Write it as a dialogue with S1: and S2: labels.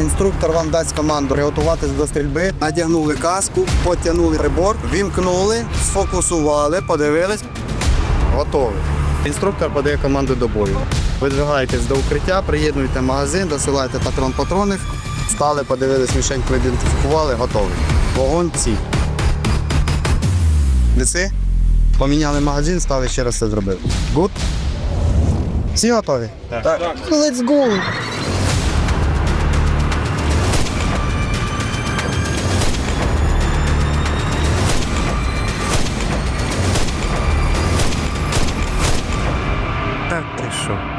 S1: Інструктор вам дасть команду приготуватись до стрільби. Надягнули каску, потягнули прибор, вімкнули, сфокусували, подивились. Готові. Інструктор подає команду до бою. Видвигаєтесь до укриття, приєднуєте магазин, досилаєте патрон патронів, стали, подивились, мішень проідентифікували, готові. Вогонь ціль. Ліси? Поміняли магазин, стали ще раз це зробили. Гуд? Всі готові? Так. Let's go!
S2: Show.